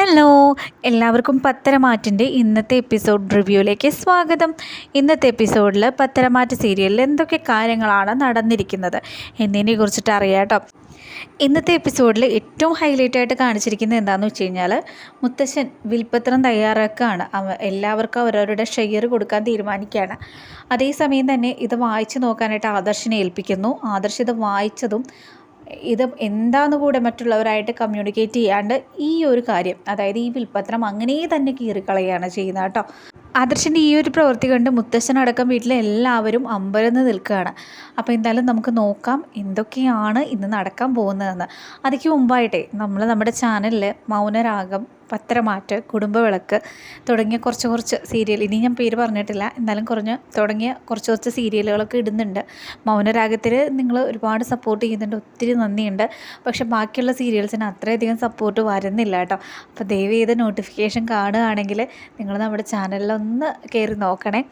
Hello എല്ലാവർക്കും പത്തരമാറ്റിന്റെ ഇന്നത്തെ episode റിവ്യൂയിലേക്ക് സ്വാഗതം. ഇന്നത്തെ എപ്പിസോഡിൽ പത്തരമാറ്റ് സീരിയലിൽ എന്തൊക്കെ കാര്യങ്ങളാണ് നടന്നിരിക്കുന്നത് എന്നതിനെ കുറിച്ചിട്ട് അറിയാം കേട്ടോ. ഇന്നത്തെ എപ്പിസോഡിൽ ഏറ്റവും ഹൈലൈറ്റ് ആയിട്ട് കാണിച്ചിരിക്കുന്നത് എന്താണെന്ന് വെച്ച് കഴിഞ്ഞാൽ മുത്തശ്ശൻ വിൽപ്പത്രം തയ്യാറാക്കുകയാണ്. എല്ലാവർക്കും അവരവരുടെ ഷെയർ കൊടുക്കാൻ തീരുമാനിക്കുകയാണ്. അതേസമയം തന്നെ ഇത് വായിച്ചു നോക്കാനായിട്ട് ആദർശിനെ ഏൽപ്പിക്കുന്നു. ആദർശ് ഇത് വായിച്ചതും ഇത് എന്താന്ന് കൂടെ മറ്റുള്ളവരായിട്ട് കമ്മ്യൂണിക്കേറ്റ് ചെയ്യാണ്ട് ഈ ഒരു കാര്യം അതായത് ഈ വിൽപ്പത്രം അങ്ങനെ തന്നെ കീറിക്കളയാണ് ചെയ്യുന്നത് കേട്ടോ. ആദർശന്റെ ഈ ഒരു പ്രവൃത്തി കണ്ട് മുത്തശ്ശനടക്കം വീട്ടിലെ എല്ലാവരും അമ്പരന്ന് നിൽക്കുകയാണ്. അപ്പോൾ എന്തായാലും നമുക്ക് നോക്കാം എന്തൊക്കെയാണ് ഇന്ന് നടക്കാൻ പോകുന്നതെന്ന്. അതിക്ക് മുമ്പായിട്ടേ നമ്മൾ നമ്മുടെ ചാനലിൽ മൗനരാഗം പത്രമാറ്റ് കുടുംബവിളക്ക് തുടങ്ങിയ കുറച്ച് കുറച്ച് സീരിയൽ. ഇനി ഞാൻ പേര് പറഞ്ഞിട്ടില്ല. എന്നാലും കുറഞ്ഞ് തുടങ്ങിയ കുറച്ച് കുറച്ച് സീരിയലുകളൊക്കെ ഇടുന്നുണ്ട്. മൗനരാഗത്തിൽ നിങ്ങൾ ഒരുപാട് സപ്പോർട്ട് ചെയ്യുന്നുണ്ട്. ഒത്തിരി നന്ദിയുണ്ട്. പക്ഷെ ബാക്കിയുള്ള സീരിയൽസിന് അത്രയധികം സപ്പോർട്ട് വരുന്നില്ല കേട്ടോ. അപ്പോൾ ദയവ് ചെയ്ത് നോട്ടിഫിക്കേഷൻ കാണുകയാണെങ്കിൽ നിങ്ങൾ നമ്മുടെ ചാനലിലൊന്ന് കയറി നോക്കണേ.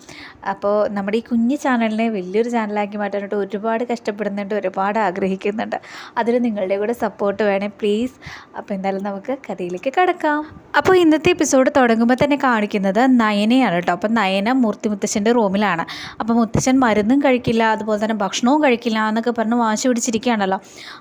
അപ്പോൾ നമ്മുടെ ഈ കുഞ്ഞു ചാനലിനെ വലിയൊരു ചാനലാക്കി മാറ്റാനായിട്ട് ഒരുപാട് കഷ്ടപ്പെടുന്നുണ്ട് ഒരുപാട് ആഗ്രഹിക്കുന്നുണ്ട്. അതിൽ നിങ്ങളുടെ കൂടെ സപ്പോർട്ട് വേണേ പ്ലീസ് അപ്പോൾ എന്തായാലും നമുക്ക് കഥയിലേക്ക് കിടക്കാം. അപ്പോൾ ഇന്നത്തെ എപ്പിസോഡ് തുടങ്ങുമ്പോൾ തന്നെ കാണിക്കുന്നത് നയനയാണ് കേട്ടോ. അപ്പോൾ നയന മൂർത്തി മുത്തശ്ശന്റെ റൂമിലാണ്. അപ്പോൾ മുത്തശ്ശൻ മരുന്നും കഴിക്കില്ല അതുപോലെ തന്നെ ഭക്ഷണവും കഴിക്കില്ല എന്നൊക്കെ പറഞ്ഞ് വാശി പിടിച്ചിരിക്കുകയാണല്ലോ.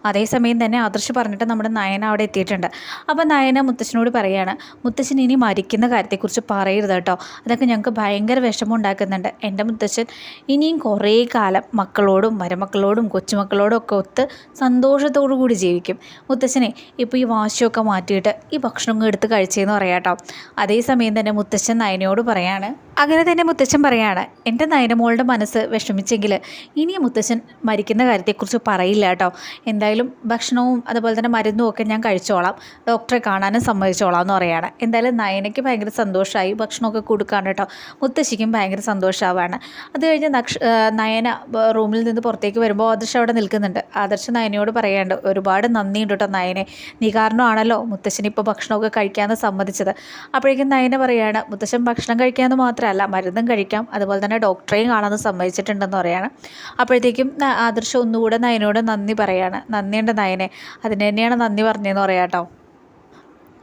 അതേസമയം തന്നെ ആദർശ് പറഞ്ഞിട്ട് നമ്മുടെ നയന അവിടെ എത്തിയിട്ടുണ്ട്. അപ്പോൾ നയന മുത്തശ്ശനോട് പറയുകയാണ് മുത്തശ്ശൻ ഇനി മരിക്കുന്ന കാര്യത്തെക്കുറിച്ച് പറയരുത് കേട്ടോ. അതൊക്കെ ഞങ്ങൾക്ക് ഭയങ്കര വിഷമം ഉണ്ടാക്കുന്നുണ്ട്. എന്റെ മുത്തശ്ശൻ ഇനിയും കുറേ കാലം മക്കളോടും മരുമക്കളോടും കൊച്ചുമക്കളോടും ഒക്കെ ഒത്ത് സന്തോഷത്തോടു കൂടി ജീവിക്കും. മുത്തശ്ശനെ ഇപ്പോൾ ഈ വാശിയൊക്കെ മാറ്റിയിട്ട് ഈ ഭക്ഷണം എടുത്ത് കഴിച്ചതെന്ന് പറയാം കേട്ടോ അതേസമയം തന്നെ മുത്തശ്ശൻ നയനയോട് പറയാണ് അങ്ങനെ തന്നെ മുത്തച്ഛൻ പറയാണ് എന്റെ നയനമോളുടെ മനസ്സ് വിഷമിച്ചെങ്കിൽ ഇനി മുത്തച്ഛൻ മരിക്കുന്ന കാര്യത്തെക്കുറിച്ച് പറയില്ല കേട്ടോ. എന്തായാലും ഭക്ഷണവും അതുപോലെ തന്നെ മരുന്നും ഒക്കെ ഞാൻ കഴിച്ചോളാം. ഡോക്ടറെ കാണാനും സമ്മതിച്ചോളാം എന്ന് പറയുകയാണ് എന്തായാലും നയനയ്ക്ക് ഭയങ്കര സന്തോഷമായി ഭക്ഷണമൊക്കെ കൊടുക്കാൻ കേട്ടോ. മുത്തശ്ശിക്കും ഭയങ്കര സന്തോഷമാവാണ്. അത് കഴിഞ്ഞ് നക്ഷ നയന റൂമിൽ നിന്ന് പുറത്തേക്ക് വരുമ്പോൾ ആദർശ് അവിടെ നിൽക്കുന്നുണ്ട്. ആദർശ് നയനയോട് പറയാണ്ട് ഒരുപാട് നന്ദിയുണ്ട് കേട്ടോ നയനെ. നീ കാരണമാണല്ലോ മുത്തശ്ശനിപ്പോൾ ഭക്ഷണമൊക്കെ കഴിക്കാമെന്ന് സമ്മതിച്ചത്. അപ്പോഴേക്കും നയന പറയാണ് മുത്തശ്ശൻ ഭക്ഷണം കഴിക്കാമെന്ന് മാത്രമല്ല മരുന്നും കഴിക്കാം. അതുപോലെ തന്നെ ഡോക്ടറെയും കാണാമെന്ന് സമ്മതിച്ചിട്ടുണ്ടെന്ന് പറയാണ്. അപ്പോഴത്തേക്കും ആദർശം ഒന്നുകൂടെ നയനോട് നന്ദി പറയാണ്. നന്ദിയുണ്ട് നയനെ. അതിന് തന്നെയാണ് നന്ദി പറഞ്ഞതെന്ന് പറയാം കേട്ടോ.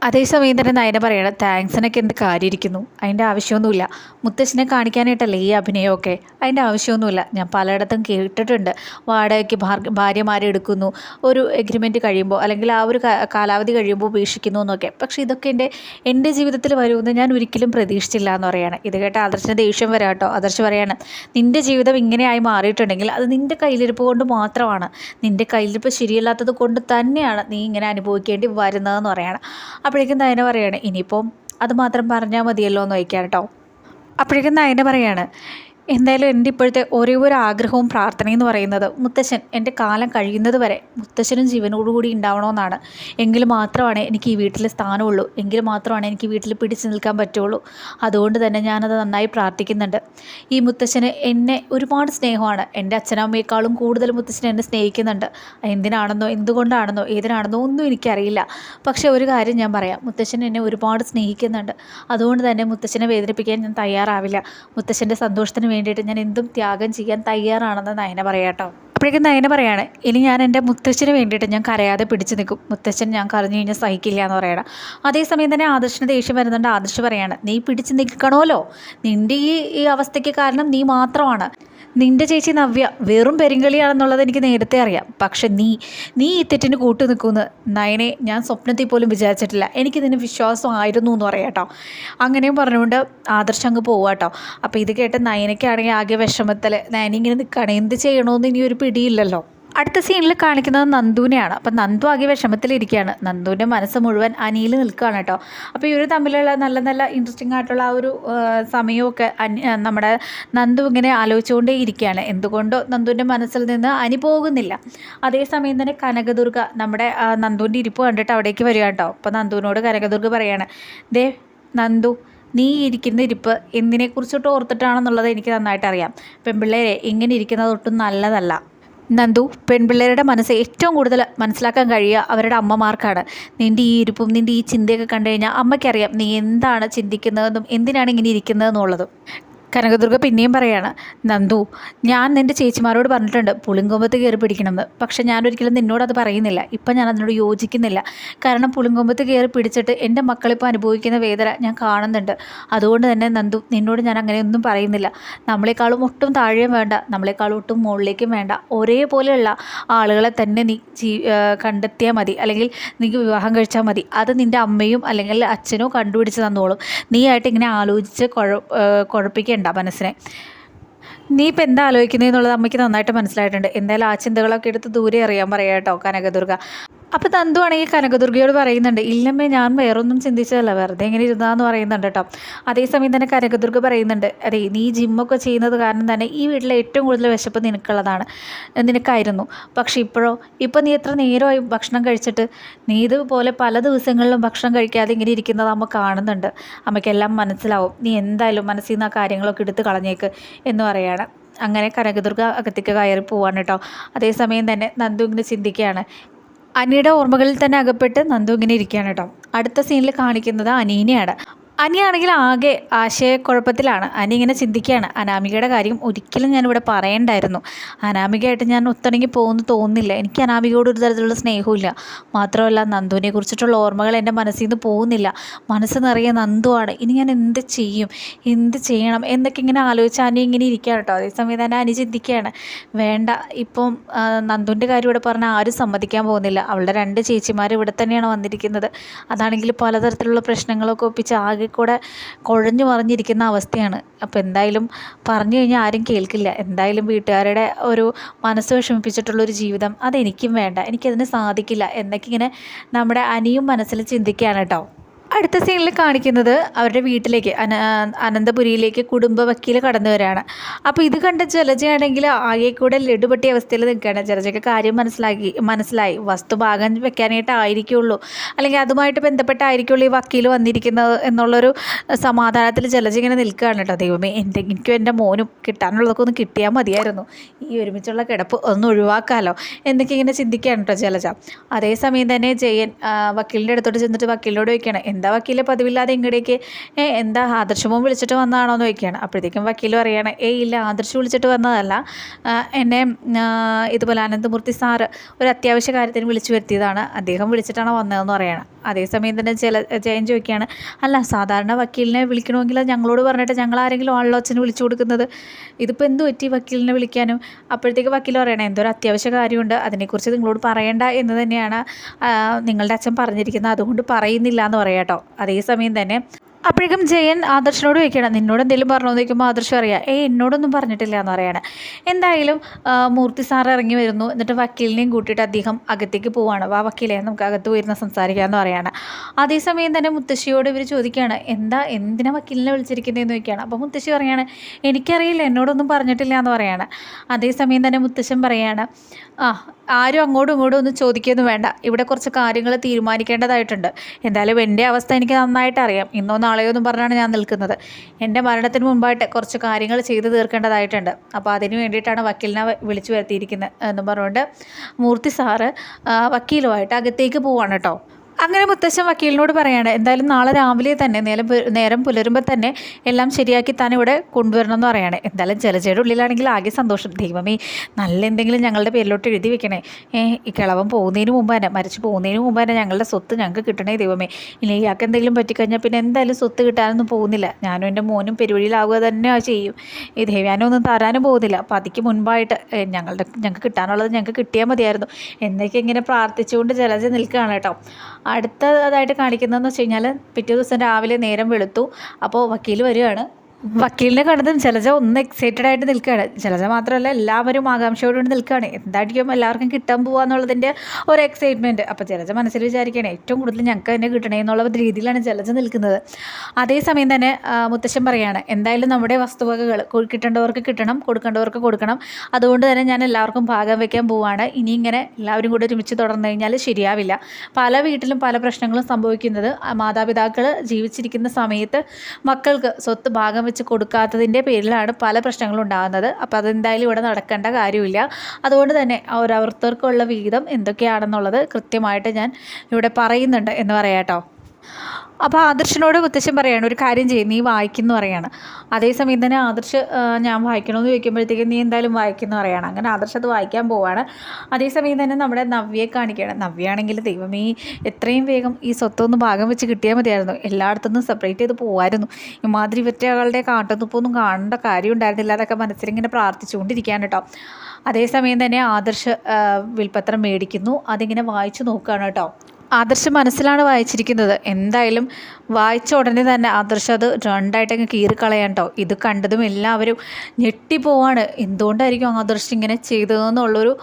അതേസമയം തന്നെ നയന പറയണം താങ്ക്സിനൊക്കെ എന്ത് കാര്യമിരിക്കുന്നു അതിന്റെ ആവശ്യമൊന്നുമില്ല. മുത്തശ്ശിനെ കാണിക്കാനായിട്ടല്ലേ ഈ അഭിനയമൊക്കെ? അതിന്റെ ആവശ്യമൊന്നുമില്ല. ഞാൻ പലയിടത്തും കേട്ടിട്ടുണ്ട്. വാടകയ്ക്ക് ഭാര്യമാരെ എടുക്കുന്നു. ഒരു എഗ്രിമെന്റ് കഴിയുമ്പോൾ അല്ലെങ്കിൽ ആ ഒരു കാലാവധി കഴിയുമ്പോൾ ഉപേക്ഷിക്കുന്നു എന്നൊക്കെ. പക്ഷേ ഇതൊക്കെ എന്റെ എന്റെ ജീവിതത്തിൽ വരുമെന്ന് ഞാൻ ഒരിക്കലും പ്രതീക്ഷിച്ചില്ല എന്ന് പറയുകയാണ് ഇത് കേട്ട ആദർശിന് ദേഷ്യം വരാം കേട്ടോ. ആദർശ് പറയാണ് നിന്റെ ജീവിതം ഇങ്ങനെയായി മാറിയിട്ടുണ്ടെങ്കിൽ അത് നിന്റെ കയ്യിലിരിപ്പ് കൊണ്ട് മാത്രമാണ്. നിന്റെ കയ്യിലിരിപ്പ് ശരിയല്ലാത്തത് കൊണ്ട് തന്നെയാണ് നീ ഇങ്ങനെ അനുഭവിക്കേണ്ടി വരുന്നതെന്ന് പറയണം. അപ്പോഴേക്കും നയന പറയാണ് ഇനിയിപ്പം അത് മാത്രം പറഞ്ഞാൽ മതിയല്ലോ എന്ന് വയ്ക്കാം കേട്ടോ അപ്പോഴേക്കും നയന പറയാണ് എന്തായാലും എന്റെ ഇപ്പോഴത്തെ ഒരേ ഒരു ആഗ്രഹവും പ്രാർത്ഥനയും എന്ന് പറയുന്നത് മുത്തശ്ശൻ എന്റെ കാലം കഴിയുന്നത് വരെ മുത്തശ്ശനും ജീവനോടുകൂടി ഉണ്ടാവണമെന്നാണ്. എങ്കിൽ മാത്രമാണ് എനിക്ക് ഈ വീട്ടിൽ സ്ഥാനമുള്ളൂ. എങ്കിൽ മാത്രമാണ് എനിക്ക് വീട്ടിൽ പിടിച്ചു നിൽക്കാൻ പറ്റുള്ളൂ. അതുകൊണ്ട് തന്നെ ഞാനത് നന്നായി പ്രാർത്ഥിക്കുന്നുണ്ട്. ഈ മുത്തശ്ശന് എന്നെ ഒരുപാട് സ്നേഹമാണ്. എന്റെ അച്ഛനമ്മയെക്കാളും കൂടുതൽ മുത്തശ്ശൻ എന്നെ സ്നേഹിക്കുന്നുണ്ട്. എന്തിനാണെന്നോ എന്തുകൊണ്ടാണെന്നോ ഏതിനാണെന്നോ ഒന്നും എനിക്കറിയില്ല. പക്ഷേ ഒരു കാര്യം ഞാൻ പറയാം. മുത്തശ്ശൻ എന്നെ ഒരുപാട് സ്നേഹിക്കുന്നുണ്ട്. അതുകൊണ്ട് തന്നെ മുത്തശ്ശനെ വേദനിപ്പിക്കാൻ ഞാൻ തയ്യാറാവില്ല. മുത്തശ്ശന്റെ സന്തോഷത്തിന് വേണ്ടിയിട്ട് ഞാൻ എന്തും ത്യാഗം ചെയ്യാൻ തയ്യാറാണെന്ന് നയന പറയാട്ടോ അപ്പോഴേക്കും നയന പറയാണ് ഇനി ഞാൻ എന്റെ മുത്തശ്ശന് വേണ്ടിയിട്ട് ഞാൻ കരയാതെ പിടിച്ചു നിൽക്കും. മുത്തശ്ശൻ ഞാൻ കരഞ്ഞു കഴിഞ്ഞാൽ സഹിക്കില്ല എന്ന് പറയണം അതേസമയം തന്നെ ആദർശന് ദേഷ്യം വരുന്നുണ്ട്. ആദർശ് പറയാണ് നീ പിടിച്ചു നിൽക്കണമല്ലോ നിന്റെ ഈ ഈ അവസ്ഥയ്ക്ക് കാരണം നീ മാത്രമാണ്. നിന്റെ ചേച്ചി നവ്യ വെറും പെരുങ്കളിയാണെന്നുള്ളത് എനിക്ക് നേരത്തെ അറിയാം. പക്ഷെ നീ നീ ഈ തെറ്റിന് കൂട്ടു നിൽക്കുമെന്ന് നയനെ ഞാൻ സ്വപ്നത്തിൽ പോലും വിചാരിച്ചിട്ടില്ല. എനിക്ക് നിന്നെ വിശ്വാസമായിരുന്നു എന്ന് പറയാം കേട്ടോ. അങ്ങനെയും പറഞ്ഞുകൊണ്ട് ആദർശം അങ്ങ് പോവാട്ടോ അപ്പോൾ ഇത് കേട്ട് നയനയ്ക്കാണെങ്കിൽ ആകെ വിഷമത്തിൽ നയനിങ്ങനെ നിൽക്കുകയാണ് എന്ത് ചെയ്യണമെന്ന് ഇനി ഒരു പിടിയില്ലല്ലോ? അടുത്ത സീനിൽ കാണിക്കുന്നത് നന്ദുവിനെയാണ്. അപ്പം നന്ദു ആകെ വിഷമത്തിലിരിക്കുകയാണ്. നന്ദുവിന്റെ മനസ്സ് മുഴുവൻ അനിയിൽ നിൽക്കുകയാണ് കേട്ടോ. അപ്പോൾ ഇവർ തമ്മിലുള്ള നല്ല നല്ല ഇൻട്രസ്റ്റിംഗ് ആയിട്ടുള്ള ആ ഒരു സമയമൊക്കെ അനി നമ്മുടെ നന്ദു ഇങ്ങനെ ആലോചിച്ചുകൊണ്ടേ ഇരിക്കുകയാണ്. എന്തുകൊണ്ടോ നന്ദുവിന്റെ മനസ്സിൽ നിന്ന് അനി പോകുന്നില്ല. അതേസമയം തന്നെ കനകദുർഗ നമ്മുടെ നന്ദുവിന്റെ ഇരിപ്പ് കണ്ടിട്ട് അവിടേക്ക് വരിക കേട്ടോ. അപ്പോൾ നന്ദുവിനോട് കനകദുർഗ പറയാണ് ദേ നന്ദു നീ ഇരിക്കുന്ന ഇരിപ്പ് എന്തിനെക്കുറിച്ചിട്ട് ഓർത്തിട്ടാണെന്നുള്ളത് എനിക്ക് നന്നായിട്ട് അറിയാം. പെൺപിള്ളേരെ ഇങ്ങനെ ഇരിക്കുന്നത് ഒട്ടും നല്ലതല്ല. നന്ദു പെൺപിള്ളേരുടെ മനസ്സ് ഏറ്റവും കൂടുതൽ മനസ്സിലാക്കാൻ കഴിയുക അവരുടെ അമ്മമാർക്കാണ്. നിന്റെ ഈ ഇരിപ്പും നിന്റെ ഈ ചിന്തയൊക്കെ കണ്ടു കഴിഞ്ഞാൽ അമ്മയ്ക്കറിയാം നീ എന്താണ് ചിന്തിക്കുന്നതെന്നും എന്തിനാണ് ഇങ്ങനെ ഇരിക്കുന്നതെന്നുള്ളതും. കനകദുർഗ പിന്നെയും പറയാണ് നന്ദു ഞാൻ നിന്റെ ചേച്ചിമാരോട് പറഞ്ഞിട്ടുണ്ട് പുളിങ്കൊമ്പത്ത് കയറി പിടിക്കണമെന്ന്. പക്ഷെ ഞാനൊരിക്കലും നിന്നോട് അത് പറയുന്നില്ല. ഇപ്പം ഞാൻ അതിനോട് യോജിക്കുന്നില്ല. കാരണം പുളിങ്കൊമ്പത്ത് കയറി പിടിച്ചിട്ട് എന്റെ മക്കളിപ്പോൾ അനുഭവിക്കുന്ന വേദന ഞാൻ കാണുന്നുണ്ട്. അതുകൊണ്ട് തന്നെ നന്ദു നിന്നോട് ഞാൻ അങ്ങനെയൊന്നും പറയുന്നില്ല. നമ്മളെക്കാളും ഒട്ടും താഴെയും വേണ്ട. നമ്മളെക്കാളും ഒട്ടും മുകളിലേക്കും വേണ്ട. ഒരേപോലെയുള്ള ആളുകളെ തന്നെ നീ ജീ കണ്ടെത്തിയാൽ മതി. അല്ലെങ്കിൽ നീ വിവാഹം കഴിച്ചാൽ മതി. അത് നിന്റെ അമ്മയും അല്ലെങ്കിൽ അച്ഛനോ കണ്ടുപിടിച്ച് തന്നോളും. നീ ആയിട്ട് ഇങ്ങനെ ആലോചിച്ച് കുഴ കുഴപ്പിക്കേണ്ട. മനസ്സിനെ? നീ ഇപ്പം എന്താ ആലോചിക്കുന്നത് എന്നുള്ളത് അമ്മയ്ക്ക് നന്നായിട്ട് മനസ്സിലായിട്ടുണ്ട്. എന്തായാലും ആ ചിന്തകളൊക്കെ എടുത്ത് ദൂരെ അറിയാൻ പറയാം കേട്ടോ കനകദുർഗ. അപ്പോൾ തന്തു ആണെങ്കിൽ കനകദുർഗയോട് പറയുന്നുണ്ട് ഇല്ലമ്മേ ഞാൻ വേറൊന്നും ചിന്തിച്ചതല്ല. വെറുതെ ഇങ്ങനെ ഇരുന്നാന്ന് പറയുന്നുണ്ട് കേട്ടോ. അതേസമയം തന്നെ കനകദുർഗ പറയുന്നുണ്ട് അതെ നീ ജിമ്മൊക്കെ ചെയ്യുന്നത് കാരണം തന്നെ ഈ വീട്ടിലെ ഏറ്റവും കൂടുതൽ വിശപ്പ് നിനക്കുള്ളതാണ്. നിനക്കായിരുന്നു. പക്ഷേ ഇപ്പോഴോ? ഇപ്പോൾ നീ എത്ര നേരമായി ഭക്ഷണം കഴിച്ചിട്ട്? നീ ഇതുപോലെ പല ദിവസങ്ങളിലും ഭക്ഷണം കഴിക്കാതെ ഇങ്ങനെ ഇരിക്കുന്നത് അമ്മ കാണുന്നുണ്ട്. അമ്മയ്ക്കെല്ലാം മനസ്സിലാവും. നീ എന്തായാലും മനസ്സിൽ നിന്ന് ആ കാര്യങ്ങളൊക്കെ എടുത്ത് കളഞ്ഞേക്ക് എന്ന് പറയാണ്. അങ്ങനെ കനകദുർഗ അകത്തേക്ക് കയറി പോവാണ് കേട്ടോ. അതേസമയം തന്നെ നന്ദു ഇങ്ങനെ ചിന്തിക്കുകയാണ്. അനിയുടെ ഓർമ്മകളിൽ തന്നെ അകപ്പെട്ട് നന്ദു ഇങ്ങനെ ഇരിക്കുകയാണ് കേട്ടോ. അടുത്ത സീനിൽ കാണിക്കുന്നത് അനീനെയാണ്. അനിയാണെങ്കിൽ ആകെ ആശയക്കുഴപ്പത്തിലാണ്. അനി ഇങ്ങനെ ചിന്തിക്കുകയാണ്. അനാമികയുടെ കാര്യം ഒരിക്കലും ഞാനിവിടെ പറയണ്ടായിരുന്നു. അനാമികയായിട്ട് ഞാൻ ഒത്തിണങ്ങി പോകുമെന്ന് തോന്നുന്നില്ല. എനിക്ക് അനാമികയോട് ഒരു തരത്തിലുള്ള സ്നേഹമില്ല മാത്രമല്ല നന്ദുവിനെ കുറിച്ചിട്ടുള്ള ഓർമ്മകൾ എന്റെ മനസ്സിൽ നിന്ന് പോകുന്നില്ല. മനസ്സ് നിറയെ നന്ദുവാണ്. ഇനി ഞാൻ എന്ത് ചെയ്യും? എന്ത് ചെയ്യണം? എന്നൊക്കെ ഇങ്ങനെ ആലോചിച്ച് അനി ഇങ്ങനെ ഇരിക്കുകയാണ് കേട്ടോ. അതേസമയം തന്നെ അനി ചിന്തിക്കുകയാണ്. വേണ്ട. ഇപ്പം നന്ദുവിന്റെ കാര്യം ഇവിടെ പറഞ്ഞാൽ ആരും സമ്മതിക്കാൻ പോകുന്നില്ല. അവളുടെ രണ്ട് ചേച്ചിമാർ ഇവിടെ തന്നെയാണ് വന്നിരിക്കുന്നത്. അതാണെങ്കിൽ പലതരത്തിലുള്ള പ്രശ്നങ്ങളൊക്കെ ഒപ്പിച്ച് ആകെ കൂടെ കുഴഞ്ഞു മറിഞ്ഞിരിക്കുന്ന അവസ്ഥയാണ്. അപ്പോൾ എന്തായാലും പറഞ്ഞു കഴിഞ്ഞാൽ ആരും കേൾക്കില്ല. എന്തായാലും വീട്ടുകാരുടെ ഒരു മനസ്സ് വിഷമിപ്പിച്ചിട്ടുള്ളൊരു ജീവിതം അതെനിക്കും വേണ്ട. എനിക്കതിന് സാധിക്കില്ല എന്നൊക്കെ ഇങ്ങനെ നമ്മുടെ അനിയും മനസ്സിൽ ചിന്തിക്കുകയാണ് കേട്ടോ. അടുത്ത സീനിൽ കാണിക്കുന്നത് അവരുടെ വീട്ടിലേക്ക് അന അനന്തപുരിയിലേക്ക് കുടുംബ വക്കീൽ കടന്നു വരികയാണ് അപ്പോൾ ഇത് കണ്ട ജലജയാണെങ്കിൽ ആകെ കൂടെ ലഡുപെട്ടിയ അവസ്ഥയിൽ നിൽക്കുകയാണ്. ജലജയ്ക്ക് കാര്യം മനസ്സിലാക്കി മനസ്സിലായി. വസ്തു ഭാഗം വെക്കാനായിട്ടായിരിക്കുള്ളൂ. അല്ലെങ്കിൽ അതുമായിട്ട് ബന്ധപ്പെട്ടായിരിക്കുള്ളൂ ഈ വക്കീൽ വന്നിരിക്കുന്നത് എന്നുള്ളൊരു സമാധാനത്തിൽ ജലജ ഇങ്ങനെ നിൽക്കുകയാണ് കേട്ടോ. ദൈവമേ എന്റെ എനിക്കും എന്റെ മോനും കിട്ടാനുള്ളതൊക്കെ ഒന്ന് കിട്ടിയാൽ മതിയായിരുന്നു. ഈ ഒരുമിച്ചുള്ള കിടപ്പ് ഒന്ന് ഒഴിവാക്കാമല്ലോ എന്നൊക്കെ ഇങ്ങനെ ചിന്തിക്കുകയാണ് കേട്ടോ ജലജ. അതേസമയം തന്നെ ജയൻ വക്കീലിന്റെ അടുത്തോട്ട് ചെന്നിട്ട് വക്കീലിനോട് വയ്ക്കുകയാണ് എന്താ വക്കീലെ പതിവില്ലാതെ ഇങ്ങടേക്ക് ഏ എന്താ ആദർശമോ വിളിച്ചിട്ട് വന്നതാണോ എന്ന് ചോദിക്കുകയാണ്. അപ്പോഴത്തേക്കും വക്കീൽ പറയുകയാണ് ഏ ഇല്ല ആദർശ് വിളിച്ചിട്ട് വന്നതല്ല. എന്നെ ഇതുപോലെ അനന്തമൂർത്തി സാറ് ഒരു അത്യാവശ്യ കാര്യത്തിന് വിളിച്ചു വരുത്തിയതാണ്. അദ്ദേഹം വിളിച്ചിട്ടാണ് വന്നതെന്ന് പറയുകയാണ് അതേസമയം തന്നെ ചില ജയൻ ചോദിക്കുകയാണ് അല്ല സാധാരണ വക്കീലിനെ വിളിക്കണമെങ്കിൽ ഞങ്ങളോട് പറഞ്ഞിട്ട് ഞങ്ങൾ ആരെങ്കിലും ആളോ അച്ഛന് വിളിച്ചു കൊടുക്കുന്നത്? ഇതിപ്പോൾ എന്ത് പറ്റി വക്കീലിനെ വിളിക്കാനും? അപ്പോഴത്തേക്ക് വക്കീൽ പറയണേ എന്തോ ഒരു അത്യാവശ്യ കാര്യമുണ്ട്. അതിനെക്കുറിച്ച് നിങ്ങളോട് പറയേണ്ട എന്ന് തന്നെയാണ് നിങ്ങളുടെ അച്ഛൻ പറഞ്ഞിരിക്കുന്നത്. അതുകൊണ്ട് പറയുന്നില്ല എന്ന് പറയാം കേട്ടോ. അതേസമയം തന്നെ അപ്പോഴേക്കും ജയൻ ആദർശനോട് ചോദിക്കണം നിന്നോട് എന്തെങ്കിലും പറഞ്ഞു? ചോദിക്കുമ്പോൾ ആദർശം അറിയാം ഏ എന്നോടൊന്നും പറഞ്ഞിട്ടില്ല എന്ന് പറയാണ്. എന്തായാലും മൂർത്തി സാർ ഇറങ്ങി വരുന്നു. എന്നിട്ട് വക്കീലിനെയും കൂട്ടിയിട്ട് അദ്ദേഹം അകത്തേക്ക് പോവാണ്. വാ വക്കീലേ നമുക്ക് അകത്ത് പോയിരുന്ന സംസാരിക്കാമെന്ന് പറയാണ്. അതേസമയം തന്നെ മുത്തശ്ശിയോട് ഇവർ ചോദിക്കുകയാണ് എന്താ എന്തിനാ വക്കീലിനെ വിളിച്ചിരിക്കുന്നതെന്ന് ചോദിക്കുകയാണ്? അപ്പോൾ മുത്തശ്ശി പറയാണ് എനിക്കറിയില്ല എന്നോടൊന്നും പറഞ്ഞിട്ടില്ല എന്ന് പറയാണ്. അതേസമയം തന്നെ മുത്തശ്ശൻ പറയാണ് ആ ആരും അങ്ങോട്ടും ഇങ്ങോട്ടും ഒന്നും ചോദിക്കുകയൊന്നും വേണ്ട. ഇവിടെ കുറച്ച് കാര്യങ്ങൾ തീരുമാനിക്കേണ്ടതായിട്ടുണ്ട്. എന്തായാലും എന്റെ അവസ്ഥ എനിക്ക് നന്നായിട്ട് അറിയാം. ഇന്നോ നാളെയോ എന്നും പറഞ്ഞാണ് ഞാൻ നിൽക്കുന്നത്. എന്റെ മരണത്തിന് മുമ്പായിട്ട് കുറച്ച് കാര്യങ്ങൾ ചെയ്തു തീർക്കേണ്ടതായിട്ടുണ്ട്. അപ്പോൾ അതിന് വേണ്ടിയിട്ടാണ് വക്കീലിനെ വിളിച്ചു വരുത്തിയിരിക്കുന്നത് എന്നും പറഞ്ഞുകൊണ്ട് മൂർത്തി സാറ് വക്കീലുമായിട്ട് അകത്തേക്ക് പോവാണ് കേട്ടോ. അങ്ങനെ മുത്തശ്ശൻ വക്കീലിനോട് പറയാണ് എന്തായാലും നാളെ രാവിലെ തന്നെ നേരം നേരം പുലരുമ്പോൾ തന്നെ എല്ലാം ശരിയാക്കി താൻ ഇവിടെ കൊണ്ടുവരണം എന്ന് പറയുകയാണ് എന്തായാലും ജലജയുടെ ഉള്ളിലാണെങ്കിൽ ആകെ സന്തോഷം. ദൈവമേ നല്ല എന്തെങ്കിലും ഞങ്ങളുടെ പേരിലോട്ട് എഴുതി വെക്കണേ. ഈ കിളവൻ പോകുന്നതിന് മുമ്പ് തന്നെ മരിച്ചു പോകുന്നതിന് മുമ്പ് തന്നെ ഞങ്ങളുടെ സ്വത്ത് ഞങ്ങൾക്ക് കിട്ടണേ ദൈവമേ. ഇനി ഇയാൾക്ക് എന്തെങ്കിലും പറ്റിക്കഴിഞ്ഞാൽ പിന്നെ എന്തായാലും സ്വത്ത് കിട്ടാനൊന്നും പോകുന്നില്ല. ഞാനും എന്റെ മോനും പെരുവഴിയിലാവുക തന്നെ ചെയ്യും. ഈ ദേവ്യാനൊന്നും തരാനും പോകുന്നില്ല. അപ്പോൾ അതിക്ക് മുൻപായിട്ട് ഞങ്ങളുടെ ഞങ്ങൾക്ക് കിട്ടാനുള്ളത് ഞങ്ങൾക്ക് കിട്ടിയാൽ മതിയായിരുന്നു. എന്നൊക്കെ ഇങ്ങനെ പ്രാർത്ഥിച്ചുകൊണ്ട് ജലജ നിൽക്കുകയാണ് കേട്ടോ. അടുത്തതായിട്ട് കാണിക്കുന്നതെന്ന് വെച്ച് കഴിഞ്ഞാൽ പിറ്റേ ദിവസം രാവിലെ നേരം വെളുത്തു. അപ്പോൾ വക്കീൽ വരികയാണ്. വക്കീലിനെ കണ്ടതും ജലജ ഒന്ന് എക്സൈറ്റഡ് ആയിട്ട് നിൽക്കുകയാണ്. ജലജ മാത്രമല്ല എല്ലാവരും ആകാംക്ഷയോടുകൂടി നിൽക്കുകയാണ്. എന്തായിരിക്കും എല്ലാവർക്കും കിട്ടാൻ പോവാന്നുള്ളതിന്റെ ഒരു എക്സൈറ്റ്മെന്റ് അപ്പോൾ ജലജ മനസ്സിൽ വിചാരിക്കുകയാണ് ഏറ്റവും കൂടുതൽ ഞങ്ങൾക്ക് തന്നെ കിട്ടണേ എന്നുള്ള രീതിയിലാണ് ജലജ നിൽക്കുന്നത്. അതേസമയം തന്നെ മുത്തശ്ശൻ പറയുകയാണ് എന്തായാലും നമ്മുടെ വസ്തുവകകൾ കിട്ടേണ്ടവർക്ക് കിട്ടണം കൊടുക്കേണ്ടവർക്ക് കൊടുക്കണം. അതുകൊണ്ട് തന്നെ ഞാൻ എല്ലാവർക്കും ഭാഗം വയ്ക്കാൻ പോവുകയാണ് ഇനി ഇങ്ങനെ എല്ലാവരും കൂടി ഒരുമിച്ച് തുടർന്നു കഴിഞ്ഞാൽ ശരിയാവില്ല. പല വീട്ടിലും പല പ്രശ്നങ്ങളും സംഭവിക്കുന്നത് മാതാപിതാക്കൾ ജീവിച്ചിരിക്കുന്ന സമയത്ത് മക്കൾക്ക് സ്വത്ത് ഭാഗം വെച്ച് കൊടുക്കാത്തതിന്റെ പേരിലാണ് പല പ്രശ്നങ്ങളും ഉണ്ടാകുന്നത്. അപ്പോൾ അതെന്തായാലും ഇവിടെ നടക്കേണ്ട കാര്യമില്ല. അതുകൊണ്ട് തന്നെ ഓരോരുത്തർക്കുള്ള വിഹിതം എന്തൊക്കെയാണെന്നുള്ളത് കൃത്യമായിട്ട് ഞാൻ ഇവിടെ പറയുന്നുണ്ട് എന്ന് പറയാം കേട്ടോ. അപ്പോൾ ആദർശിനോട് മുത്തശ്ശൻ പറയാണ് ഒരു കാര്യം ചെയ്യും നീ വായിക്കുന്നു പറയാണ്. അതേസമയം തന്നെ ആദർശ് ഞാൻ വായിക്കണമെന്ന് ചോദിക്കുമ്പോഴത്തേക്കും നീ എന്തായാലും വായിക്കുന്നു പറയാണ്. അങ്ങനെ ആദർശ് അത് വായിക്കാൻ പോവാണ്. അതേസമയം തന്നെ നമ്മുടെ നവ്യയെ കാണിക്കുകയാണ്. നവ്യയാണെങ്കിൽ ദൈവമേ എത്രയും വേഗം ഈ സ്വത്തൊന്ന് ഭാഗം വെച്ച് കിട്ടിയാൽ മതിയായിരുന്നു. എല്ലായിടത്തുനിന്നും സെപ്പറേറ്റ് ചെയ്ത് പോകുമായിരുന്നു ഇമാതിരി ഇവറ്റകളുടെ കാട്ടുന്നുപ്പൊന്നും കാണേണ്ട കാര്യം ഉണ്ടായിരുന്നില്ല അതൊക്കെ മനസ്സിലിങ്ങനെ പ്രാർത്ഥിച്ചുകൊണ്ടിരിക്കുകയാണ് കേട്ടോ. അതേസമയം തന്നെ ആദർശ് വിൽപ്പത്രം മേടിക്കുന്നു. അതിങ്ങനെ വായിച്ചു നോക്കുകയാണ് കേട്ടോ. ആദർശ് മനസ്സിലാണ് വായിച്ചിരിക്കുന്നത്. എന്തായാലും വായിച്ച ഉടനെ തന്നെ ആദർശ് അത് രണ്ടായിട്ട് അങ്ങ് കീറിക്കളയാൻ കേട്ടോ ഇത് കണ്ടതും എല്ലാവരും ഞെട്ടിപ്പോവാണ്. എന്തുകൊണ്ടായിരിക്കും ആദർശ് ഇങ്ങനെ ചെയ്തതെന്നുള്ളൊരു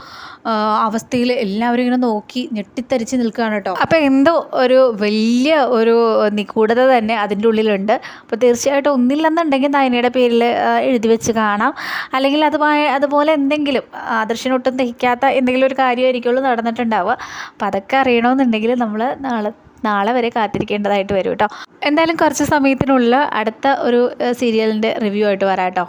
അവസ്ഥയിൽ എല്ലാവരും ഇങ്ങനെ നോക്കി ഞെട്ടിത്തരിച്ച് നിൽക്കുകയാണ് കേട്ടോ. അപ്പോൾ എന്തോ ഒരു വലിയ ഒരു നിഗൂഢത തന്നെ അതിന്റെ ഉള്ളിലുണ്ട്. അപ്പോൾ തീർച്ചയായിട്ടും ഒന്നില്ലെന്നുണ്ടെങ്കിൽ നയനയുടെ പേരിൽ എഴുതി വെച്ച് കാണാം. അല്ലെങ്കിൽ അതുമായി അതുപോലെ എന്തെങ്കിലും ആദർശനൊട്ടും ദഹിക്കാത്ത എന്തെങ്കിലും ഒരു കാര്യമായിരിക്കുള്ളൂ നടന്നിട്ടുണ്ടാവുക. അപ്പോൾ അതൊക്കെ അറിയണമെന്നുണ്ടെങ്കിൽ നമ്മൾ നാളെ നാളെ വരെ കാത്തിരിക്കേണ്ടതായിട്ട് വരും കേട്ടോ. എന്തായാലും കുറച്ച് സമയത്തിനുള്ളിൽ അടുത്ത ഒരു സീരിയലിന്റെ റിവ്യൂ ആയിട്ട് വരാം കേട്ടോ.